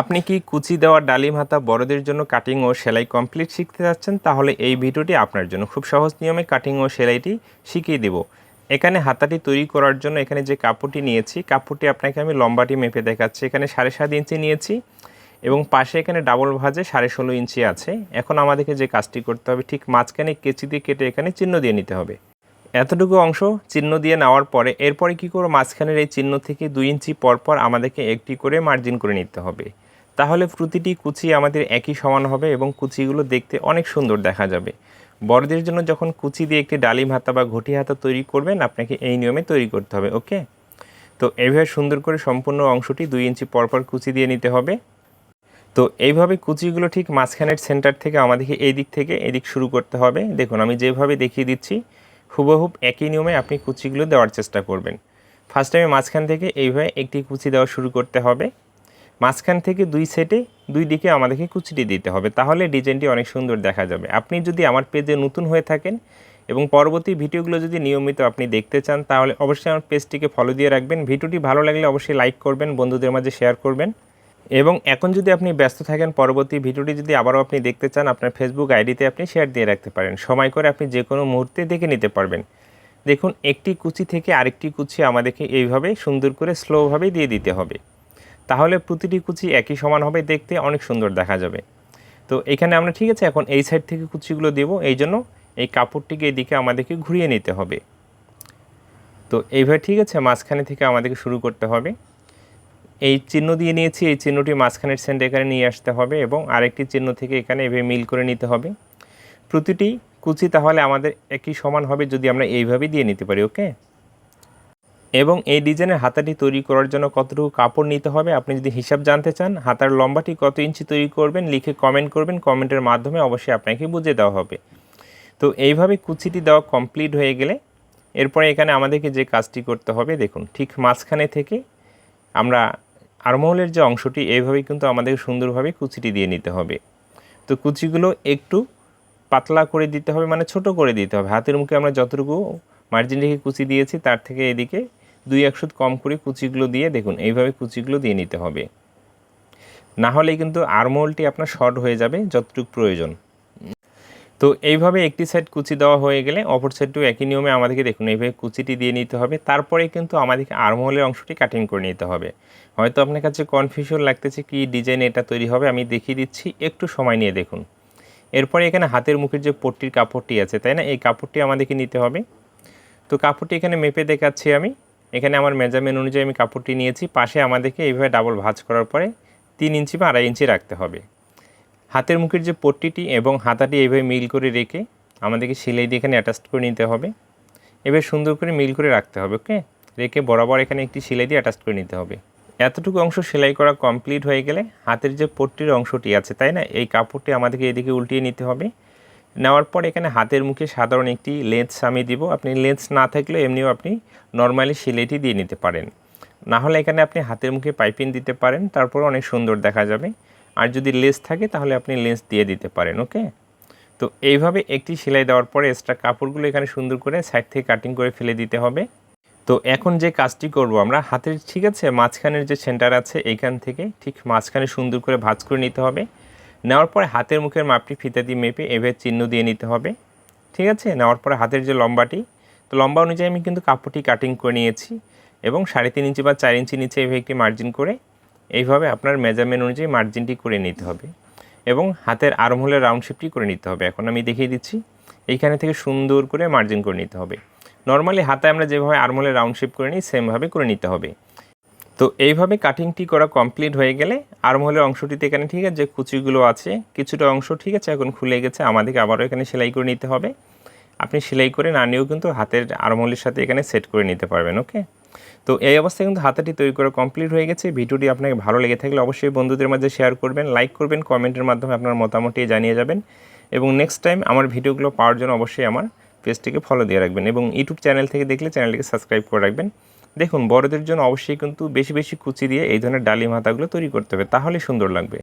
আপনি কি কুচি দেওয়া ডালিম হাতা বড়দের জন্য কাটিং ও সেলাই কমপ্লিট শিখতে চাচ্ছেন তাহলে এই ভিডিওটি আপনার জন্য খুব সহজ নিয়মে কাটিং ও সেলাইটি শিখিয়ে দেব। এখানে হাতাটি তৈরি করার জন্য এখানে যে কাপড়টি নিয়েছি, কাপড়টি আপনাকে আমি লম্বাটি মেপে দেখাচ্ছি। এখানে সাড়ে সাত ইঞ্চি নিয়েছি এবং পাশে এখানে ডাবল ভাজে সাড়ে ষোলো ইঞ্চি আছে। এখন আমাদেরকে যে কাজটি করতে হবে, ঠিক মাঝখানে কেচি দিয়ে কেটে এখানে চিহ্ন দিয়ে নিতে হবে। এতটুকু অংশ চিহ্ন দিয়ে নেওয়ার পরে এরপরে কী করব? মাঝখানের এই চিহ্ন থেকে দুই ইঞ্চি পরপর আমাদেরকে একটি করে মার্জিন করে নিতে হবে। তাহলে প্রতিটি কুচি আমাদের একই সমান হবে এবং কুচিগুলো দেখতে অনেক সুন্দর দেখা যাবে। বড়দের জন্য যখন কুচি দিয়ে একটি ডালিম হাতা বা ঘটি হাতা তৈরি করবেন, আপনাকে এই নিয়মে তৈরি করতে হবে, ওকে? তো এইভাবে সুন্দর করে সম্পূর্ণ অংশটি দুই ইঞ্চি পরপর কুচি দিয়ে নিতে হবে। তো এইভাবে কুচিগুলো ঠিক মাঝখানের সেন্টার থেকে আমাদেরকে এই দিক থেকে এদিক শুরু করতে হবে। দেখুন, আমি যেভাবে দেখিয়ে দিচ্ছি হুবহুব একই নিয়মে আপনি কুচিগুলো দেওয়ার চেষ্টা করবেন। ফার্স্ট টাইমে মাঝখান থেকে এইভাবে একটি কুচি দেওয়া শুরু করতে হবে। মাঝখান থেকে দুই সেটে দুই দিকে আমাদেরকে কুচিটি দিতে হবে। তাহলে ডিজাইনটি অনেক সুন্দর দেখা যাবে। আপনি যদি আমার পেজে নতুন হয়ে থাকেন এবং পরবর্তী ভিডিওগুলো যদি নিয়মিত আপনি দেখতে চান, তাহলে অবশ্যই আমার পেজটিকে ফলো দিয়ে রাখবেন। ভিডিওটি ভালো লাগলে অবশ্যই লাইক করবেন, বন্ধুদের মাঝে শেয়ার করবেন। এবং এখন যদি আপনি ব্যস্ত থাকেন, পরবর্তী ভিডিওটি যদি আবারও আপনি দেখতে চান, আপনার ফেসবুক আইডিতে আপনি শেয়ার দিয়ে রাখতে পারেন। সময় করে আপনি যে কোনো মুহূর্তে দেখে নিতে পারবেন। দেখুন, একটি কুচি থেকে আরেকটি কুচি আমাদেরকে এইভাবে সুন্দর করে স্লোভাবে দিয়ে দিতে হবে। তাহলে প্রতিটি কুচি একই সমান হবে, দেখতে অনেক সুন্দর দেখা যাবে। তো এখানে আমরা, ঠিক আছে, এখন এই সাইড থেকে কুচিগুলো দেব, এই জন্য এই কাপড়টিকে এদিকে আমাদেরকে ঘুরিয়ে নিতে হবে। তো এইভাবে, ঠিক আছে, মাঝখানে থেকে আমাদেরকে শুরু করতে হবে। এই চিহ্ন দিয়ে নিয়েছি, এই চিহ্নটি মাঝখানের সেন্ট এখানে নিয়ে আসতে হবে এবং আরেকটি চিহ্ন থেকে এখানে এভাবে মিল করে নিতে হবে। প্রতিটি কুচি তাহলে আমাদের একই সমান হবে যদি আমরা এইভাবেই দিয়ে নিতে পারি ওকে এবং এই ডিজাইনের হাতাটি তৈরি করার জন্য কতটুকু কাপড় নিতে হবে, আপনি যদি হিসাব জানতে চান, হাতার লম্বাটি কত ইঞ্চি তৈরি করবেন, লিখে কমেন্ট করবেন কমেন্টের মাধ্যমে অবশ্যই আপনাকে বুঝিয়ে দেওয়া হবে। তো এইভাবে কুচিটি দেওয়া কমপ্লিট হয়ে গেলে এরপরে এখানে আমাদেরকে যে কাজটি করতে হবে, দেখুন, ঠিক মাঝখানে থেকে আমরা আরমহলের যে অংশটি এইভাবেই কিন্তু আমাদের সুন্দরভাবে কুচিটি দিয়ে নিতে হবে। তো কুচিগুলো একটু পাতলা করে দিতে হবে মানে ছোট করে দিতে হবে। হাতের মুখে আমরা যতটুকু মার্জিন রেখে কুচি দিয়েছি, তার থেকে এদিকে দুই একশো কম করে কুচিগুলো দিয়ে দেখুন, এইভাবে কুচিগুলো দিয়ে নিতে হবে। না হলে কিন্তু আরমোলটি আপনার শর্ট হয়ে যাবে যতটুকু প্রয়োজন। তো এইভাবে একটি সাইড কুচি দেওয়া হয়ে গেলে অপর সাইডটিও একই নিয়মে আমাদেরকে দেখুন, এইভাবে কুচিটি দিয়ে নিতে হবে। তারপরে কিন্তু আমাদেরকে আর্মহোলের অংশটি কাটিং করে নিতে হবে। হয়তো আপনার কাছে কনফিউশন লাগতেছে কি ডিজাইন এটা তৈরি হবে, আমি দেখিয়ে দিচ্ছি, একটু সময় নিয়ে দেখুন। এরপরে এখানে হাতের মুখের যে পট্টির কাপড়টি আছে, তাই না? এই কাপড়টি আমাদেরকে নিতে হবে। তো কাপড়টি এখানে মেপে দেখাচ্ছি আমি। এখানে আমার মেজারমেন্ট অনুযায়ী আমি কাপড়টি নিয়েছি। পাশে আমাদেরকে এইভাবে ডাবল ভাঁজ করার পরে তিন ইঞ্চি বা আড়াই ইঞ্চি রাখতে হবে। হাতের মুখের যে পট্টিটি এবং হাতাটি এইভাবে মিল করে রেখে আমাদেরকে সেলাই দিয়ে এখানে অ্যাটাচ করে নিতে হবে। এভাবে সুন্দর করে মিল করে রাখতে হবে ওকে রেখে বরাবর এখানে একটি সেলাই দিয়ে অ্যাটাচ করে নিতে হবে। এতটুকু অংশ সেলাই করা কমপ্লিট হয়ে গেলে হাতের যে পট্টির অংশটি আছে, তাই না? এই কাপড়টি আমাদেরকে এদিকে উল্টিয়ে নিতে হবে। নেওয়ার পর এখানে হাতের মুখে সাধারণ একটি লেন্স আমি দিব। আপনি লেন্স না থাকলেও এমনিও আপনি নর্মালি সেলাইটি দিয়ে নিতে পারেন। না হলে এখানে আপনি হাতের মুখে পাইপিং দিতে পারেন তারপর অনেক সুন্দর দেখা যাবে। আর যদি লেস থাকে তাহলে আপনি লেন্স দিয়ে দিতে পারেন, ওকে? তো এইভাবে একটি সেলাই দেওয়ার পরে এক্সট্রা কাপড়গুলো এখানে সুন্দর করে সাইড থেকে কাটিং করে ফেলে দিতে হবে। তো এখন যে কাজটি করব আমরা, হাতের ঠিক আছে, মাঝখানের যে সেন্টার আছে এইখান থেকে ঠিক মাঝখানে সুন্দর করে ভাঁজ করে নিতে হবে। নেওয়ার পরে হাতের মুখের মাপটি ফিতা দিয়ে মেপে এভাবে চিহ্ন দিয়ে নিতে হবে, ঠিক আছে? নেওয়ার পরে হাতের যে লম্বাটি, তো লম্বা অনুযায়ী আমি কিন্তু কাপড়টি কাটিং করে নিয়েছি এবং সাড়ে তিন ইঞ্চি বা চার ইঞ্চি নিচে এভাবে একটি মার্জিন করে এইভাবে আপনার মেজারমেন্ট অনুযায়ী মার্জিনটি করে নিতে হবে এবং হাতের আর্মহোলের রাউন্ড শেপটি করে নিতে হবে। এখন আমি দেখিয়ে দিচ্ছি, এইখানে থেকে সুন্দর করে মার্জিন করে নিতে হবে। নর্মালি হাতে আমরা যেভাবে আর্মহোলের রাউন্ড শেপ করে নিই সেমভাবে করে নিতে হবে। তো এইভাবে কাটিংটি করা কমপ্লিট হয়ে গেলে আর্মহোলের অংশটিতে এখানে ঠিক আছে, যে কুচিগুলো আছে, কিছুটা অংশ ঠিক আছে, এখন খুলে গেছে, আমাদেরকে আবারও এখানে সেলাই করে নিতে হবে। আপনি সেলাই করে না নিয়েও কিন্তু হাতের আর্মহোলের সাথে এখানে সেট করে নিতে পারবেন ওকে তো এই অবস্থায় কিন্তু হাতাটি তৈরি করা কমপ্লিট হয়ে গেছে। ভিডিওটি আপনাকে ভালো লেগে থাকলে অবশ্যই বন্ধুদের মাঝে শেয়ার করবেন লাইক করবেন, কমেন্টের মাধ্যমে আপনার মতামতটি জানিয়ে যাবেন। এবং নেক্সট টাইম আমার ভিডিওগুলো পাওয়ার জন্য অবশ্যই আমার পেজটিকে ফলো দিয়ে রাখবেন এবং ইউটিউব চ্যানেল থেকে দেখলে চ্যানেলটিকে সাবস্ক্রাইব করে রাখবেন। দেখুন, বড়দের জন্য অবশ্যই কিন্তু বেশি বেশি কুচি দিয়ে এই ধরনের ডালিম হাতাগুলো তৈরি করতে হবে তাহলে সুন্দর লাগবে।